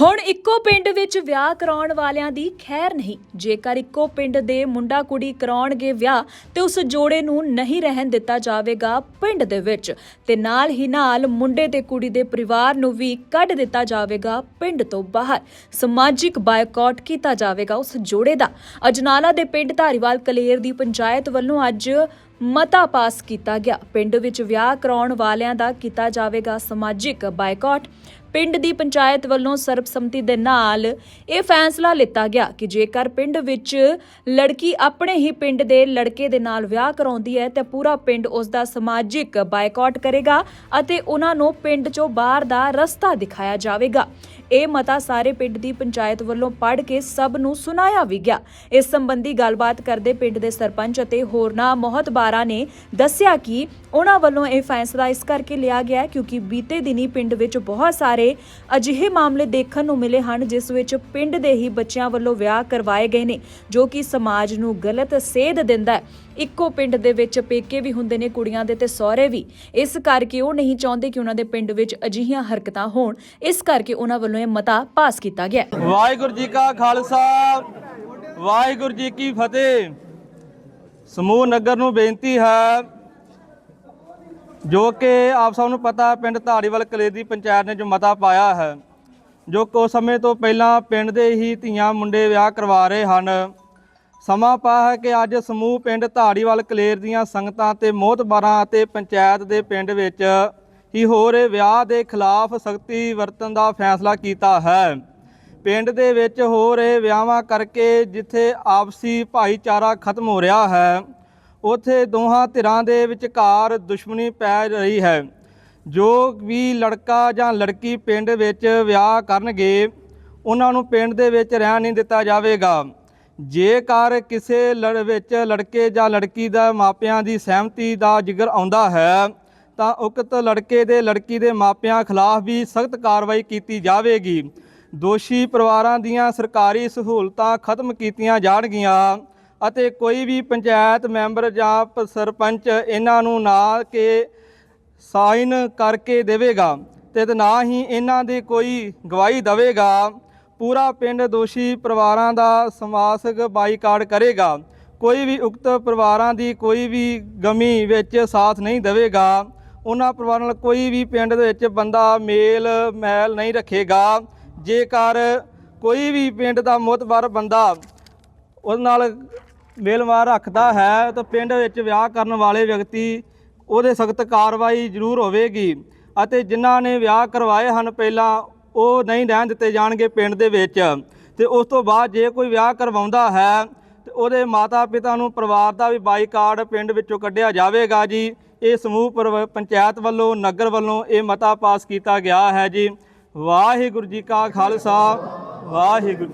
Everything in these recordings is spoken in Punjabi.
ਹੁਣ ਇੱਕੋ ਪਿੰਡ ਵਿੱਚ ਵਿਆਹ ਕਰਾਉਣ ਵਾਲਿਆਂ ਦੀ ਖੈਰ ਨਹੀਂ। ਜੇਕਰ ਇੱਕੋ ਪਿੰਡ ਦੇ ਮੁੰਡਾ ਕੁੜੀ ਕਰਾਉਣਗੇ ਵਿਆਹ, ਤੇ ਉਸ ਜੋੜੇ ਨੂੰ ਨਹੀਂ ਰਹਿਣ ਦਿੱਤਾ ਜਾਵੇਗਾ ਪਿੰਡ ਦੇ ਵਿੱਚ। ਤੇ ਨਾਲ ਹੀ ਨਾਲ ਮੁੰਡੇ ਤੇ ਕੁੜੀ ਦੇ ਪਰਿਵਾਰ ਨੂੰ ਵੀ ਕੱਢ ਦਿੱਤਾ ਜਾਵੇਗਾ ਪਿੰਡ ਤੋਂ ਬਾਹਰ। ਸਮਾਜਿਕ ਬਾਇਕਾਟ ਕੀਤਾ ਜਾਵੇਗਾ ਉਸ ਜੋੜੇ ਦਾ। ਅਜਨਾਲਾ ਦੇ ਪਿੰਡ ਧਾਰੀਵਾਲ ਕਲੇਰ ਦੀ ਪੰਚਾਇਤ ਵੱਲੋਂ ਅੱਜ ਮਤਾ ਪਾਸ ਕੀਤਾ ਗਿਆ। ਪਿੰਡ ਵਿੱਚ ਵਿਆਹ ਕਰਾਉਣ ਵਾਲਿਆਂ ਦਾ ਕੀਤਾ ਜਾਵੇਗਾ ਸਮਾਜਿਕ ਬਾਇਕਾਟ ਪਿੰਡ ਦੀ ਪੰਚਾਇਤ ਵੱਲੋਂ ਸਰਬਸੰਮਤੀ ਦੇ ਨਾਲ ਇਹ ਫੈਸਲਾ ਲਿੱਤਾ ਗਿਆ ਕਿ ਜੇਕਰ ਪਿੰਡ ਵਿੱਚ ਲੜਕੀ ਆਪਣੇ ਹੀ ਪਿੰਡ ਦੇ ਲੜਕੇ ਦੇ ਨਾਲ ਵਿਆਹ ਕਰਾਉਂਦੀ ਹੈ ਤੇ ਪੂਰਾ ਪਿੰਡ ਉਸ ਦਾ ਸਮਾਜਿਕ ਬਾਇਕਾਟ ਕਰੇਗਾ ਅਤੇ ਉਹਨਾਂ ਨੂੰ ਪਿੰਡ ਚੋਂ ਬਾਹਰ ਦਾ ਰਸਤਾ ਦਿਖਾਇਆ ਜਾਵੇਗਾ। ਇਹ ਮਤਾ ਸਾਰੇ ਪਿੰਡ ਦੀ ਪੰਚਾਇਤ ਵੱਲੋਂ ਪੜ੍ਹ ਕੇ ਸਭ ਨੂੰ ਸੁਣਾਇਆ ਵੀ ਗਿਆ। ਇਸ ਸੰਬੰਧੀ ਗੱਲਬਾਤ ਕਰਦੇ ਪਿੰਡ ਦੇ ਸਰਪੰਚ ਅਤੇ ਹੋਰਨਾਂ ਮੋਹਤਬਾਰਾਂ ਨੇ ਦੱਸਿਆ ਕਿ ਉਹਨਾਂ ਵੱਲੋਂ ਇਹ ਫੈਸਲਾ ਇਸ ਕਰਕੇ ਲਿਆ ਗਿਆ ਹੈ ਕਿਉਂਕਿ ਬੀਤੇ ਦਿਨੀ ਪਿੰਡ ਵਿੱਚ ਬਹੁਤ ਸਾਰੇ ਅਜਿਹੇ ਮਾਮਲੇ ਦੇਖਣ ਨੂੰ ਮਿਲੇ ਹਨ, ਜਿਸ ਵਿੱਚ ਪਿੰਡ ਦੇ ਹੀ ਬੱਚਿਆਂ ਵੱਲੋਂ ਵਿਆਹ ਕਰਵਾਏ ਗਏ ਨੇ, ਜੋ ਕਿ ਸਮਾਜ ਨੂੰ ਗਲਤ ਸੇਧ ਦਿੰਦਾ ਹੈ। ਇੱਕੋ ਪਿੰਡ ਦੇ ਵਿੱਚ ਪੇਕੇ ਵੀ ਹੁੰਦੇ ਨੇ ਕੁੜੀਆਂ ਦੇ ਤੇ ਸਹੁਰੇ ਵੀ। ਇਸ ਕਰਕੇ ਉਹ ਨਹੀਂ ਚਾਹੁੰਦੇ ਕਿ ਉਹਨਾਂ ਦੇ ਪਿੰਡ ਵਿੱਚ ਅਜਿਹੀਆਂ ਹਰਕਤਾਂ ਹੋਣ। ਇਸ ਕਰਕੇ ਉਹਨਾਂ ਵੱਲੋਂ ਇਹ ਮਤਾ ਪਾਸ ਕੀਤਾ ਗਿਆ। ਵਾਹਿਗੁਰੂ ਜੀ ਕਾ ਖਾਲਸਾ, ਵਾਹਿਗੁਰੂ ਜੀ ਕੀ ਫਤਿਹ। ਸਮੂਹ ਨਗਰ ਨੂੰ ਬੇਨਤੀ ਹੈ, ਜੋ ਕਿ ਆਪ ਸਭ ਨੂੰ ਪਤਾ ਪਿੰਡ ਧਾਰੀਵਾਲ ਕਲੇ ਦੀ ਪੰਚਾਇਤ ਨੇ ਜੋ ਮਤਾ ਪਾਇਆ ਹੈ, ਜੋ ਕੁਝ ਸਮੇਂ ਤੋਂ ਪਹਿਲਾਂ ਪਿੰਡ ਦੇ ਹੀ ਧੀਆਂ ਮੁੰਡੇ ਵਿਆਹ ਕਰਵਾ ਰਹੇ ਹਨ। ਸਮਾਂ ਪਾ ਹੈ ਕਿ ਅੱਜ ਸਮੂਹ ਪਿੰਡ ਧਾੜੀਵਾਲ ਕਲੇਰ ਦੀਆਂ ਸੰਗਤਾਂ ਤੇ ਮੋਹਤਬਾਰਾਂ ਅਤੇ ਪੰਚਾਇਤ ਦੇ ਪਿੰਡ ਵਿੱਚ ਹੀ ਹੋ ਰਹੇ ਵਿਆਹ ਦੇ ਖਿਲਾਫ ਸਖਤੀ ਵਰਤਣ ਦਾ ਫੈਸਲਾ ਕੀਤਾ ਹੈ। ਪਿੰਡ ਦੇ ਵਿੱਚ ਹੋ ਰਹੇ ਵਿਆਹਾਂ ਕਰਕੇ ਜਿੱਥੇ ਆਪਸੀ ਭਾਈਚਾਰਾ ਖਤਮ ਹੋ ਰਿਹਾ ਹੈ, ਉਥੇ ਦੋਹਾਂ ਧਿਰਾਂ ਦੇ ਵਿਚਕਾਰ ਦੁਸ਼ਮਣੀ ਪੈ ਰਹੀ ਹੈ। ਜੋ ਵੀ ਲੜਕਾ ਜਾਂ ਲੜਕੀ ਪਿੰਡ ਵਿੱਚ ਵਿਆਹ ਕਰਨਗੇ, ਉਹਨਾਂ ਨੂੰ ਪਿੰਡ ਦੇ ਵਿੱਚ ਰਹਿਣ ਨਹੀਂ ਦਿੱਤਾ ਜਾਵੇਗਾ। ਜੇਕਰ ਕਿਸੇ ਲੜ, ਵਿੱਚ ਲੜਕੇ ਜਾਂ ਲੜਕੀ ਦਾ ਮਾਪਿਆਂ ਦੀ ਸਹਿਮਤੀ ਦਾ ਜ਼ਿਕਰ ਆਉਂਦਾ ਹੈ, ਤਾਂ ਉਕਤ ਲੜਕੇ ਦੇ ਲੜਕੀ ਦੇ ਮਾਪਿਆਂ ਖਿਲਾਫ ਵੀ ਸਖਤ ਕਾਰਵਾਈ ਕੀਤੀ ਜਾਵੇਗੀ। ਦੋਸ਼ੀ ਪਰਿਵਾਰਾਂ ਦੀਆਂ ਸਰਕਾਰੀ ਸਹੂਲਤਾਂ ਖਤਮ ਕੀਤੀਆਂ ਜਾਣਗੀਆਂ ਅਤੇ ਕੋਈ ਵੀ ਪੰਚਾਇਤ ਮੈਂਬਰ ਜਾਂ ਪ- ਸਰਪੰਚ ਇਹਨਾਂ ਨੂੰ ਨਾ ਕਿ ਸਾਈਨ ਕਰਕੇ ਦੇਵੇਗਾ ਤੇ ਨਾ ਹੀ ਇਹਨਾਂ ਦੀ ਕੋਈ ਗਵਾਹੀ ਦੇਵੇਗਾ। ਪੂਰਾ ਪਿੰਡ ਦੋਸ਼ੀ ਪਰਿਵਾਰਾਂ ਦਾ ਸਮਾਸਕ ਬਾਈਕਾਟ ਕਰੇਗਾ। ਕੋਈ ਵੀ ਉਕਤ ਪਰਿਵਾਰਾਂ ਦੀ ਕੋਈ ਵੀ ਗਮੀ ਵਿੱਚ ਸਾਥ ਨਹੀਂ ਦੇਵੇਗਾ। ਉਹਨਾਂ ਪਰਿਵਾਰਾਂ ਨਾਲ ਕੋਈ ਵੀ ਪਿੰਡ ਦੇ ਵਿੱਚ ਬੰਦਾ ਮੇਲ ਮਹਿਲ ਨਹੀਂ ਰੱਖੇਗਾ। ਜੇਕਰ ਕੋਈ ਵੀ ਪਿੰਡ ਦਾ ਮੁਤਬਰ ਬੰਦਾ ਉਹਦੇ ਨਾਲ ਮੇਲਵਾਰ ਰੱਖਦਾ ਹੈ, ਤਾਂ ਪਿੰਡ ਵਿੱਚ ਵਿਆਹ ਕਰਨ ਵਾਲੇ ਵਿਅਕਤੀ ਉਹਦੇ ਸਖਤ ਕਾਰਵਾਈ ਜ਼ਰੂਰ ਹੋਵੇਗੀ ਅਤੇ ਜਿਨ੍ਹਾਂ ਨੇ ਵਿਆਹ ਕਰਵਾਏ ਹਨ, ਪਹਿਲਾਂ ਉਹ ਨਹੀਂ ਰਹਿਣ ਦਿੱਤੇ ਜਾਣਗੇ ਪਿੰਡ ਦੇ ਵਿੱਚ। ਤੇ ਉਸ ਤੋਂ ਬਾਅਦ ਜੇ ਕੋਈ ਵਿਆਹ ਕਰਵਾਉਂਦਾ ਹੈ ਤੇ ਉਹਦੇ ਮਾਤਾ ਪਿਤਾ ਨੂੰ ਪਰਿਵਾਰ ਦਾ ਵੀ ਬਾਈਕਾਟ ਪਿੰਡ ਵਿੱਚੋਂ ਕੱਢਿਆ ਜਾਵੇਗਾ ਜੀ। ਇਹ ਸਮੂਹ ਪਰਿਵ- ਪੰਚਾਇਤ ਵੱਲੋਂ ਨਗਰ ਵੱਲੋਂ ਇਹ ਮਤਾ ਪਾਸ ਕੀਤਾ ਗਿਆ ਹੈ ਜੀ। ਵਾਹਿਗੁਰੂ ਜੀ ਕਾ ਖਾਲਸਾ ਵਾਹਿਗੁਰੂ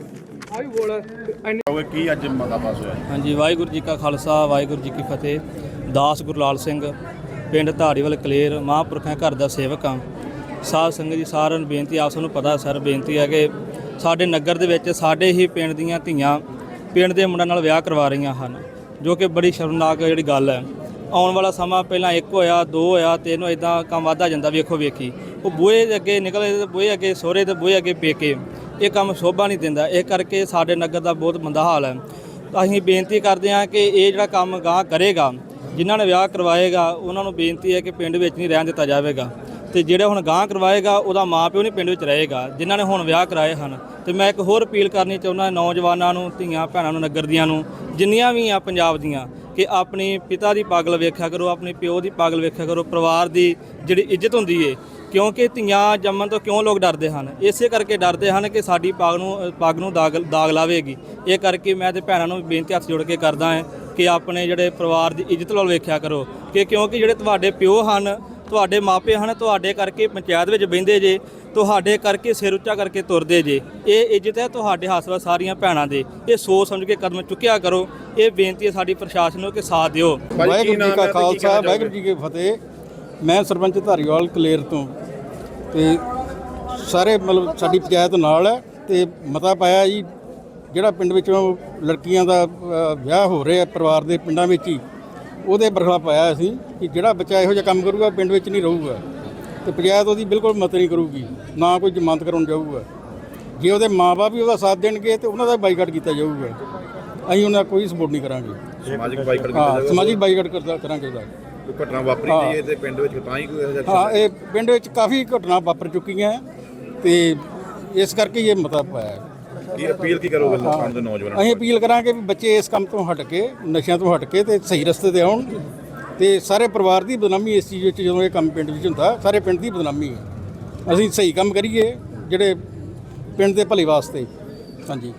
ਹੋਵੇ ਕੀ ਅੱਜ ਮਤਾ ਪਾਸ ਹੋਇਆ? ਹਾਂਜੀ ਵਾਹਿਗੁਰੂ ਜੀ ਕਾ ਖਾਲਸਾ ਵਾਹਿਗੁਰੂ ਜੀ ਕੀ ਫਤਿਹ। ਦਾਸ ਗੁਰਲਾਲ ਸਿੰਘ ਪਿੰਡ ਧਾਰੀਵਾਲ ਕਲੇਰ ਮਹਾਂਪੁਰਖਾਂ ਘਰ ਦਾ ਸੇਵਕ ਹਾਂ। ਸਾਧ ਸੰਗਤ ਜੀ, ਸਾਰਿਆਂ ਨੂੰ ਬੇਨਤੀ, ਆਪ ਸਭ ਨੂੰ ਪਤਾ, ਸਰ, ਬੇਨਤੀ ਹੈ ਕਿ ਸਾਡੇ ਨਗਰ ਦੇ ਵਿੱਚ, ਸਾਡੇ ਹੀ ਪਿੰਡ ਦੀਆਂ ਧੀਆਂ ਪਿੰਡ ਦੇ ਮੁੰਡਿਆਂ ਨਾਲ ਵਿਆਹ ਕਰਵਾ ਰਹੀਆਂ ਹਨ, ਜੋ ਕਿ ਬੜੀ ਸ਼ਰਮਨਾਕ ਜਿਹੜੀ ਗੱਲ ਹੈ। ਆਉਣ ਵਾਲਾ ਸਮਾਂ ਪਹਿਲਾਂ ਇੱਕ ਹੋਇਆ, ਦੋ ਹੋਇਆ, ਤਿੰਨ ਇਦਾਂ ਕੰਮ ਵਧਦਾ ਜਾਂਦਾ, ਵੇਖੋ, ਵੇਖੀ। ਉਹ ਬੂਹੇ ਦੇ ਅੱਗੇ ਨਿਕਲੇ ਤੇ ਬੂਹੇ ਅੱਗੇ, ਸੋਹਰੇ ਤੇ ਬੂਹੇ ਅੱਗੇ ਪੇਕੇ। ਇਹ ਕੰਮ ਸ਼ੋਭਾ ਨਹੀਂ ਦਿੰਦਾ। ਇਹ ਕਰਕੇ ਸਾਡੇ ਨਗਰ ਦਾ ਬਹੁਤ ਮੰਦਾ ਹਾਲ ਹੈ। ਅਸੀਂ ਬੇਨਤੀ ਕਰਦੇ ਹਾਂ ਕਿ ਇਹ ਜਿਹੜਾ ਕੰਮ ਗਾਂ ਕਰੇਗਾ, ਜਿਨ੍ਹਾਂ ਨੇ ਵਿਆਹ ਕਰਵਾਏਗਾ, ਉਹਨਾਂ ਨੂੰ ਬੇਨਤੀ ਹੈ ਕਿ ਪਿੰਡ ਵਿੱਚ ਨਹੀਂ ਰਹਿਣ ਦਿੱਤਾ ਜਾਵੇਗਾ। ਤੇ ਜਿਹੜਾ ਹੁਣ ਗਾਂ ਕਰਵਾਏਗਾ, ਉਹਦਾ ਮਾਪਿਓ ਨਹੀਂ ਪਿੰਡ ਵਿੱਚ ਰਹੇਗਾ, ਜਿਨ੍ਹਾਂ ਨੇ ਹੁਣ ਵਿਆਹ ਕਰਾਏ ਹਨ। ਤੇ ਮੈਂ ਇੱਕ ਹੋਰ ਅਪੀਲ ਕਰਨੀ ਚਾਹੁੰਦਾ ਨੌਜਵਾਨਾਂ ਨੂੰ, ਧੀਆਂ ਭੈਣਾਂ ਨੂੰ, ਨਗਰ ਦੀਆਂ ਨੂੰ, ਜਿੰਨੀਆਂ ਵੀ ਆ ਪੰਜਾਬ ਦੀਆਂ, ਕਿ ਆਪਣੀ ਪਿਤਾ ਦੀ ਪਾਗਲ ਵੇਖਿਆ ਕਰੋ, ਆਪਣੇ ਪਿਓ ਦੀ ਪਾਗਲ ਵੇਖਿਆ ਕਰੋ, ਪਰਿਵਾਰ ਦੀ ਜਿਹੜੀ ਇੱਜ਼ਤ ਹੁੰਦੀ ਏ, ਕਿਉਂਕਿ ਧੀਆਂ ਜੰਮਣ ਤੋਂ ਕਿਉਂ ਲੋਕ ਡਰਦੇ ਹਨ? ਇਸੇ ਕਰਕੇ ਡਰਦੇ ਹਨ ਕਿ ਸਾਡੀ ਪਾਗ ਨੂੰ, ਪੱਗ ਨੂੰ ਦਾਗ ਦਾਗ ਲਾਵੇਗੀ। ਇਹ ਕਰਕੇ ਮੈਂ ਤੇ ਭੈਣਾਂ ਨੂੰ ਬੇਨਤੀ ਹੱਥ ਜੋੜ ਕੇ ਕਰਦਾ ਹਾਂ ਕਿ ਆਪਣੇ ਜਿਹੜੇ ਪਰਿਵਾਰ ਦੀ ਇੱਜ਼ਤ ਨਾਲ ਵੇਖਿਆ ਕਰੋ, ਕਿ ਕਿਉਂਕਿ ਜਿਹੜੇ ਤੁਹਾਡੇ ਪਿਓ ਹਨ ਤੁਹਾਡੇ ਮਾਪੇ ਹਨ ਤੁਹਾਡੇ ਕਰਕੇ ਪੰਚਾਇਤ ਵਿੱਚ ਬਹਿੰਦੇ ਜੇ ਤੁਹਾਡੇ ਕਰਕੇ ਸਿਰ ਉੱਚਾ ਕਰਕੇ ਤੁਰਦੇ ਜੇ। ਇਹ ਇੱਜ਼ਤ ਹੈ ਤੁਹਾਡੇ ਹਾਸਵਾ ਸਾਰੀਆਂ ਭੈਣਾਂ ਦੇ। ਇਹ ਸੋਚ ਸਮਝ ਕੇ ਕਦਮ ਚੁੱਕਿਆ ਕਰੋ। ਇਹ ਬੇਨਤੀ ਹੈ ਸਾਡੀ ਪ੍ਰਸ਼ਾਸਨ ਨੂੰ ਕਿ ਸਾਥ ਦਿਓ। ਵਾਹਿਗੁਰੂ ਜੀ ਕਾ ਖਾਲਸਾ ਵਾਹਿਗੁਰੂ ਜੀ ਕੀ ਫਤਿਹ। ਮੈਂ ਸਰਪੰਚ ਧਾਰੀਵਾਲ ਕਲੇਰ ਤੋਂ। ਤੇ ਸਾਰੇ ਮਤਲਬ ਸਾਡੀ ਪੰਚਾਇਤ ਨਾਲ ਹੈ ਤੇ ਮਤਾ ਪਾਇਆ ਜੀ। ਜਿਹੜਾ ਪਿੰਡ ਵਿੱਚੋਂ ਲੜਕੀਆਂ ਦਾ ਵਿਆਹ ਹੋ ਰਿਹਾ ਪਰਿਵਾਰ ਦੇ ਪਿੰਡਾਂ ਵਿੱਚ ਹੀ। ਉਹਦੇ ਬਰਖਲਾ ਪਾਇਆ ਅਸੀਂ ਕਿ ਜਿਹੜਾ ਬੱਚਾ ਇਹੋ ਜਿਹਾ ਕੰਮ ਕਰੂਗਾ ਪਿੰਡ ਵਿੱਚ ਨਹੀਂ ਰਹੂਗਾ। ਤੇ ਪੰਚਾਇਤ ਉਹਦੀ ਬਿਲਕੁਲ ਮਤ ਨਹੀਂ ਕਰੂਗੀ ਨਾ ਕੋਈ ਜ਼ਮਾਨਤ ਕਰਾਉਣ ਜਾਊਗਾ। ਜੇ ਉਹਦੇ ਮਾਪੇ ਵੀ ਉਹਦਾ ਸਾਥ ਦੇਣਗੇ ਤੇ ਉਹਨਾਂ ਦਾ ਬਾਈਕਾਟ ਕੀਤਾ ਜਾਊਗਾ। ਅਸੀਂ ਉਹਨਾਂ ਦਾ ਕੋਈ ਸਪੋਰਟ ਨਹੀਂ ਕਰਾਂਗੇ। ਸਮਾਜਿਕ ਬਾਈਕਾਟ ਕੀਤਾ ਜਾਊਗਾ। ਸਮਾਜਿਕ ਬਾਈਕਾਟ ਕਰਦਾ ਕਰਾਂਗੇ ਉਹਦਾ। ਕੋਈ ਘਟਨਾ ਵਾਪਰੀ ਹਾਂ। ਗਈ ਹੈ। ਤੇ ਪਿੰਡ ਵਿੱਚ ਤਾਂ ਹੀ ਕੋਈ ਇਹੋ ਜਿਹਾ ਹਾਂ ਇਹ ਪਿੰਡ ਵਿੱਚ ਕਾਫੀ ਘਟਨਾ ਵਾਪਰ ਚੁੱਕੀਆਂ ਤੇ ਇਸ ਕਰਕੇ ਇਹ ਮਤਾ ਪਾਇਆ। ਹੈ। ਕੀ ਅਪੀਲ ਕੀ ਕਰੋਗੇ ਲੋਕਾਂ ਦੇ ਨੌਜਵਾਨਾਂ ਅਸੀਂ ਅਪੀਲ ਕਰਾਂਗੇ ਵੀ ਬੱਚੇ ਇਸ ਕੰਮ ਤੋਂ ਹਟ ਕੇ ਨਸ਼ਿਆਂ ਤੋਂ ਹਟ ਕੇ ਤੇ ਸਹੀ ਰਸਤੇ ਤੇ ਆਉਣ ਤੇ ਸਾਰੇ ਪਰਿਵਾਰ ਦੀ ਬਦਨਾਮੀ ਇਸ ਚੀਜ਼ ਵਿੱਚ ਜਦੋਂ ਇਹ ਕੰਮ ਪਿੰਡ ਵਿੱਚ ਹੁੰਦਾ ਸਾਰੇ ਪਿੰਡ ਦੀ ਬਦਨਾਮੀ ਹੈ। ਅਸੀਂ ਸਹੀ ਕੰਮ ਕਰੀਏ ਜਿਹੜੇ ਪਿੰਡ ਦੇ ਭਲੇ ਵਾਸਤੇ। ਹਾਂਜੀ।